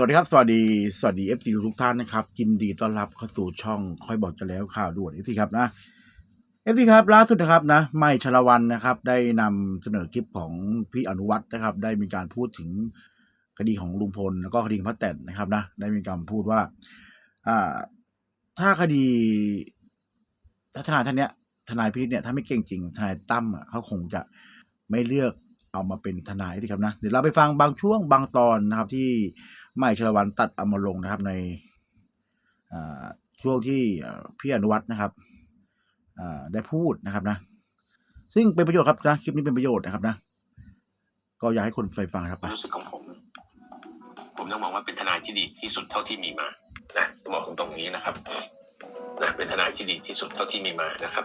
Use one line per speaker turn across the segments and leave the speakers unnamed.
วัสดีครับ สวัสดี สวัสดีเอฟซีทุกท่านนะครับยินดีต้อนรับเข้าสู่ช่องค่อยบอกจะแล้วข่าวด่วนเอฟซีครับนะเอฟซีครับล่าสุดนะครับนะไม่ชลวันนะครับ ได้นำเสนอคลิปของพี่อนุวัฒน์นะครับ ได้มีการพูดถึงคดีของลุงพลแล้วก็คดีของพระแตนนะครับนะได้มีการพูดว่าอ่าถ้าคดีถ้าทนายท่านเนี้ยทนายพินิจเนี่ยถ้าไม่เก่งจริงทนายตั้มเขาคงจะไม่เลือกเอามาเป็นทนายที่ครับนะเดี๋ยวเราไปฟังบางช่วงบางตอนนะครับที่ ไม่ชลวันตัดเอามาลงนะครับ ในช่วงที่พี่อนุวัฒน์นะครับได้พูดนะครับนะ ซึ่งเป็นประโยชน์ครับนะคลิปนี้เป็นประโยชน์นะครับนะ ก็อยากให้คนไปฟังครับ
รู้สึกของผม ผมต้องมองว่าเป็นทนายที่ดีที่สุดเท่าที่มีมานะบอกตรงๆนี้นะครับนะเป็นทนายที่ดีที่สุดเท่าที่มีมานะครับ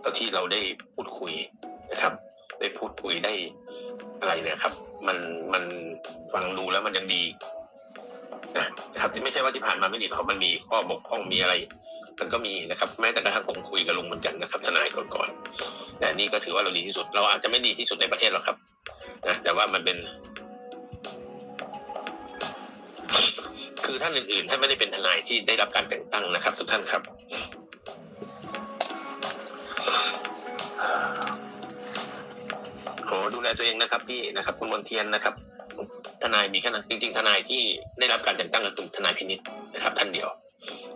เท่าที่เราได้พูดคุยนะครับ ได้พูดคุยได้อะไรเนี่ยครับ มันมันฟังดูแล้วมันยังดี นะครับที่ไม่ใช่ว่าที่ผ่านมาไม่ดีหรอกครับมันมีข้อบกพร่องมีอะไรมันก็มีนะครับแม้แต่กระทั่งผมคุยกับลุงเหมือนกันนะครับทนายก่อนๆแต่นี่ก็ถือว่าเราดีที่สุด เราอาจจะไม่ดีที่สุดในประเทศหรอกครับนะแต่ว่ามันเป็น คือท่านอื่นๆท่านไม่ได้เป็นทนายที่ได้รับการแต่งตั้งนะครับ ทุกท่านครับขอดูแลตัวเองนะครับ พี่นะครับ คุณมนเทียนนะครับ ทนายมีแค่นั้นจริงๆ ทนายที่ได้รับการแต่งตั้งก็คือทนายพินิษนะครับท่านเดียว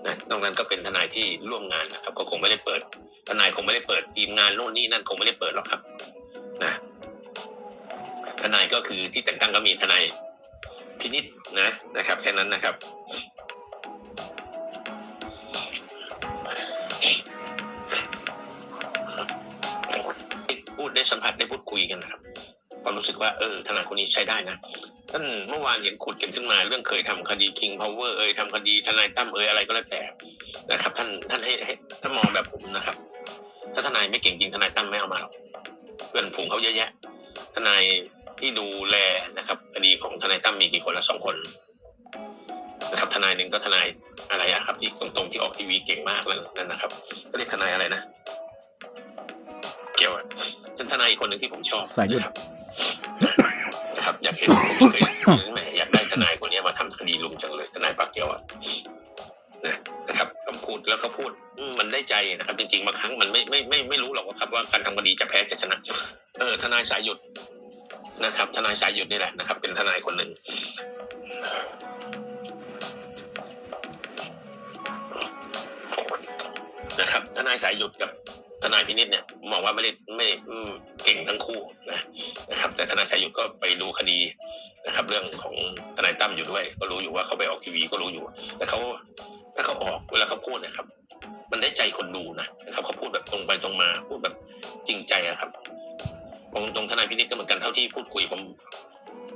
นะนอกนั้นก็เป็นทนายที่ร่วมงานนะครับ ก็คงไม่ได้เปิด ทนายคงไม่ได้เปิดทีมงานโน่นนี่นั่นคงไม่ได้เปิดหรอกครับนะทนายก็คือที่แต่งตั้งก็มีทนายพินิษนะนะครับแค่นั้นนะครับพูดได้สัมผัสได้พูดคุยกันนะครับความรู้สึกว่าเออทนายคนนี้ใช้ได้นะ ท่านเมื่อวานเห็นขุดกันขึ้นมาเรื่องเคยทำคดี King Power เอ่ยทำคดีทนายตั้มเอ่ยอะไรก็แล้วแต่นะครับ ท่านท่านให้ให้ท่านมองแบบผมนะครับ ถ้าทนายไม่เก่งจริงทนายตั้มไม่เอามาหรอกเพื่อนฝูงเขาเยอะแยะ ทนายที่ดูแลนะครับคดีของทนายตั้มมีกี่คนละสองคนนะครับทนายหนึ่งก็ทนายอะไรอะครับที่ตรงๆที่ออกทีวีเก่งมากนั่นนะครับ ก็เรียกทนายอะไรนะ เกี่ยวอะเป็นทนายอีกคนหนึ่งที่ผมชอบ
สายหยุด
เห็นผมเคยแหมอยากได้ทนายคนนี้มาทำคดีลุงจังเลยทนายปากเกียวอะนะนะครับคำพูดแล้วก็พูดมันได้ใจนะครับ จริงๆบางครั้งมันไม่ไม่ไม่ไม่รู้หรอกว่าครับว่าการทำคดีจะแพ้จะชนะ เออ ทนายสายหยุดนะครับ ทนายสายหยุดนี่แหละนะครับ เป็นทนายคนหนึ่งนะครับ ทนายสายหยุดกับทนายพินิจเนี่ยมองว่าไม่ได้ไม่เก่งทั้งคู่นะ นะครับ แต่ทนายสายหยุดก็ไปดูคดีนะครับ เรื่องของทนายตั้มอยู่ด้วย ก็รู้อยู่ว่าเขาไปออกทีวีก็รู้อยู่แต่เขาถ้าเขาออกเวลาเขาพูดนะครับ มันได้ใจคนดูนะนะครับเขาพูดแบบตรงไปตรงมาพูดแบบจริงใจอะครับผมตรงทนายพินิจก็เหมือนกันเท่าที่พูดคุยผม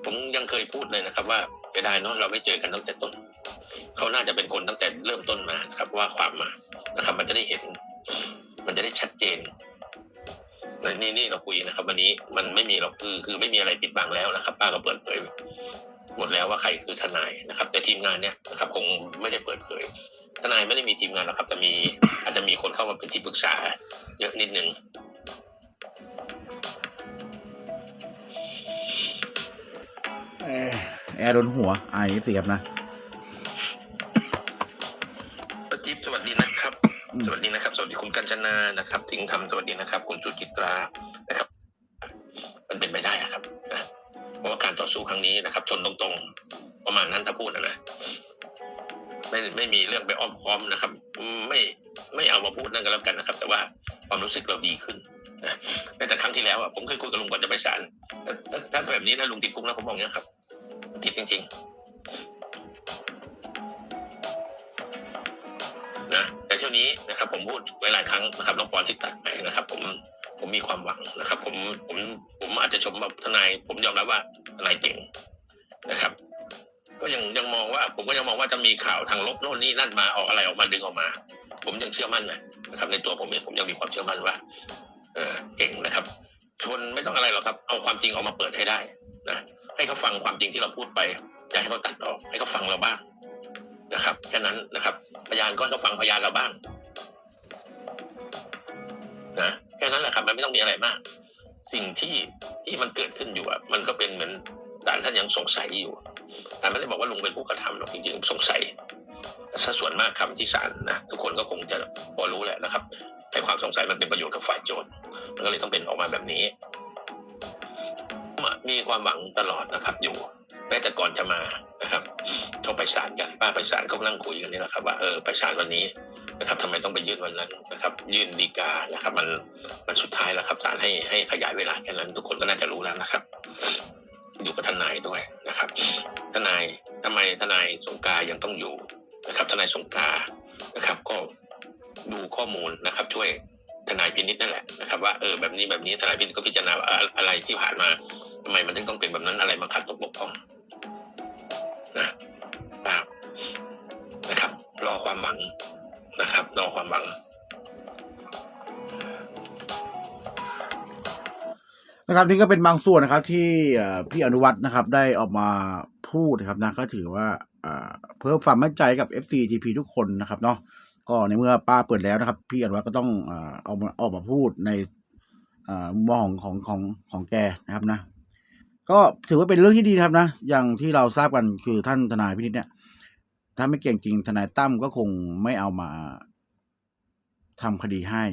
ผมยังเคยพูดเลยนะครับ ว่าจะได้เนอะเราไม่เจอกันตั้งแต่ต้นเขาน่าจะเป็นคนตั้งแต่เริ่มต้นมานะครับ ว่าความมานะครับ มันจะได้เห็น มันจะได้ชัดเจน นี่นี่เราคุยนะครับ วันนี้มันไม่มีหรอกคือคือไม่มีอะไรปิดบังแล้วนะครับ ป้าก็เปิดเผยหมดแล้วว่าใครคือทนายนะครับ แต่ทีมงานเนี่ยนะครับคงไม่ได้เปิดเผย ทนายไม่ได้มีทีมงานหรอกครับแต่มีอาจจะมีคนเข้ามาเป็นที่ปรึกษา เยอะนิดนึง
แอร์โดนหัวไอเสียบนะ
ป้าจิ๊บสวัสดีนะครับ
อืม
สวัสดีนะครับ สวัสดีคุณกัญจนานะครับสิงห์ธรรมสวัสดีนะครับ คุณจุจิตรานะครับ มันเป็นไปได้อะครับนะเพราะว่าการต่อสู้ครั้งนี้นะครับชนตรงๆ ประมาณนั้นถ้าพูดนะนะไม่ไม่มีเรื่องไปอ้อมค้อมนะครับอืมไม่ไม่เอามาพูดนั่นก็แล้วกันนะครับ แต่ว่าความรู้สึกเราดีขึ้นนะแม้แต่ครั้งที่แล้วอะผมเคยคุยกับลุงก่อนจะไปศาลถ้าถ้าถ้าแบบนี้นะลุงติดคุกนะผมบอกอย่างนี้ยครับติดจริง ๆ นะแต่เที่ยวนี้นะครับผมพูดไวหลายครั้งนะครับน้องปอนที่ตัดไปนะครับ ผมผมมีความหวังนะครับ ผมผมผมอาจจะชมว่าทนาย ผมยอมรับว่าทนายเก่งนะครับ ก็ยังยังมองว่า ผมก็ยังมองว่าจะมีข่าวทางลบโน่นนี่นั่นมาออกอะไรออกมาดึงออกมา ผมยังเชื่อมั่นนะครับ ในตัวผมเองผมยังมีความเชื่อมั่นว่า เออเก่งนะครับ ชนไม่ต้องอะไรหรอกครับ เอาความจริงออกมาเปิดให้ได้นะให้เขาฟังความจริงที่เราพูดไปอย่าให้เขาตัดออก ให้เขาฟังเราบ้าง นะครับแค่นั้นนะครับ พยานก็ต้องฟังพยานเราบ้างนะแค่นั้นแหละครับมันไม่ต้องมีอะไรมาก สิ่งที่ที่มันเกิดขึ้นอยู่อะมันก็เป็นเหมือนศาลท่านยังสงสัยอยู่ศาลไม่ได้บอกว่าลุงเป็นผู้กระทำหรอกจริงๆสงสัยสัดส่วนมากคำที่ศาลนะทุกคนก็คงจะพอรู้แหละนะครับแต่ความสงสัยมันเป็นประโยชน์กับฝ่ายโจทย์มันก็เลยต้องเป็นออกมาแบบนี้มีความหวังตลอดนะครับอยู่ ม้แต่ก่อนจะมานะครับเขาไปศาลกันป้าไปศาลเขานั่งคุยกันนี่แหละครับว่าเออไปศาลวันนี้นะครับทำไมต้องไปยื่นวันนั้นนะครับยื่นดีกานะครับ มันมันสุดท้ายแล้วครับศาลให้ให้ขยายเวลาแค่นั้น ทุกคนก็น่าจะรู้แล้วนะครับ อยู่กับทนายด้วยนะครับ ทนายทำไมทนายสงการยังต้องอยู่นะครับ ทนายสงการนะครับ ก็ดูข้อมูลนะครับ ช่วยทนายพินิจนั่นแหละนะครับว่าเออแบบนี้แบบนี้ทนายพินิจก็พิจารณาอะอะไรที่ผ่านมาทำไมมันถึงต้องเป็นแบบนั้นอะไรมาขัดตกบกพร่อง นะครับนะครับ รอความหวังนะครับ รอความหวัง
นะครับนี่ก็เป็นบางส่วนนะครับ ที่พี่อนุวัฒน์นะครับ ได้ออกมาพูดนะครับนะก็ถือว่าเพิ่มความมั่นใจกับ FCTP ทุกคนนะครับเนาะก็ในเมื่อป้าเปิดแล้วนะครับ พี่อนุวัฒน์ก็ต้องเอ่อเอามาออกมาพูดในมุมมองของของของแกนะครับนะ ก็ถือว่าเป็นเรื่องที่ดีครับนะ อย่างที่เราทราบกันคือท่านทนายพินิจเนี่ย ถ้าไม่เก่งจริงทนายตั้มก็คงไม่เอามาทำคดีให้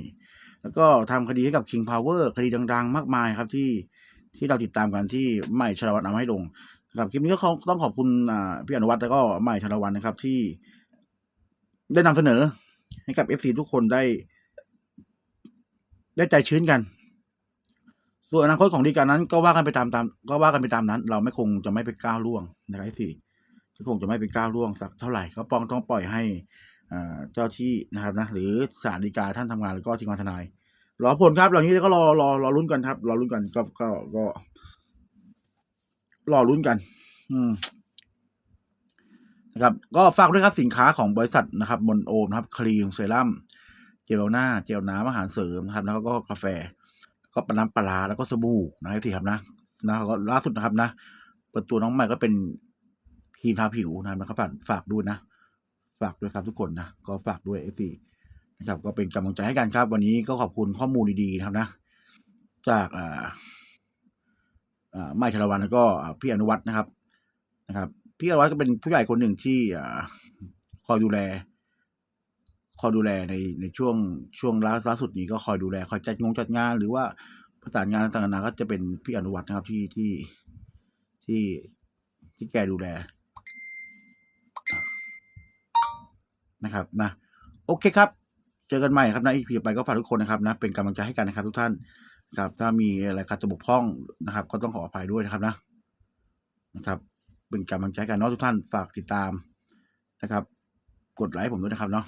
แล้วก็ทำคดีให้กับ King Power คดีดัง ๆ มากมายครับที่ที่เราติดตามกันที่ใหม่ชลวัฒน์นำให้ลงนะครับคลิปนี้ก็ขอต้องขอบคุณอ่าพี่อนุวัฒน์แล้วก็ใหม่ชลวัฒน์นะครับ ที่ได้นำเสนอให้กับ FC ทุกคนได้ ได้ใจชื้นกัน ส่วนอนาคตของดีการนั้นก็ว่ากันไปตามตามก็ว่ากันไปตามนั้น เราไม่คงจะไม่ไปก้าวล่วงนะครับ FC ก็คงจะไม่ไปก้าวล่วงสักเท่าไหร่ก็ปองต้องปล่อยให้อ่าเจ้าที่นะครับนะหรือศาลฎีกาท่านทำงานแล้วก็ทีมงานทนายรอผลครับเหล่านี้ก็รอรอรอลุ้นกันครับรอลุ้นกันก็ก็ก็รอลุ้นกัน อืมนะครับ ก็ฝากด้วยครับสินค้าของบริษัทนะครับมนโอมนะครับครีมเซรั่มเจลหน้า เจลน้ำอาหารเสริมนะครับ แล้วก็กาแฟ ก็ปน้ำปลาแล้วก็สบู่นะที่ครับนะนะก็ล่าสุดนะครับนะเปิดตัวน้องใหม่ก็เป็นครีมทาผิวนะครับฝากฝากด้วยนะ ฝากด้วยครับทุกคนนะก็ฝากด้วยเอฟซีนะครับ ก็เป็นกำลังใจให้กันครับ วันนี้ก็ขอบคุณข้อมูลดีๆนะครับนะ จากอ่าอ่าไม่ชลวันแล้วก็พี่อนุวัฒน์นะครับนะครับ พี่อนุวัฒน์ก็เป็นผู้ใหญ่คนหนึ่งที่อ่าคอยดูแล คอยดูแลในในช่วงช่วงล่าล่าสุดนี้ก็คอยดูแลคอยจัดงงจัดงาน หรือว่าประสานงานต่างๆนานาก็จะเป็นพี่อนุวัฒน์นะครับที่ที่ที่ที่แกดูแลนะครับนะโอเคครับ เจอกันใหม่นะครับนะอีพีไปก็ฝากทุกคนนะครับนะเป็นกำลังใจให้กันนะครับ ทุกท่านครับถ้ามีอะไรขัดตกบกพร่องนะครับ ก็ต้องขออภัยด้วยนะครับนะนะครับ เป็นกำลังใจกันเนาะทุกท่านฝากติดตามนะครับ กดไลค์ผมด้วยนะครับเนาะ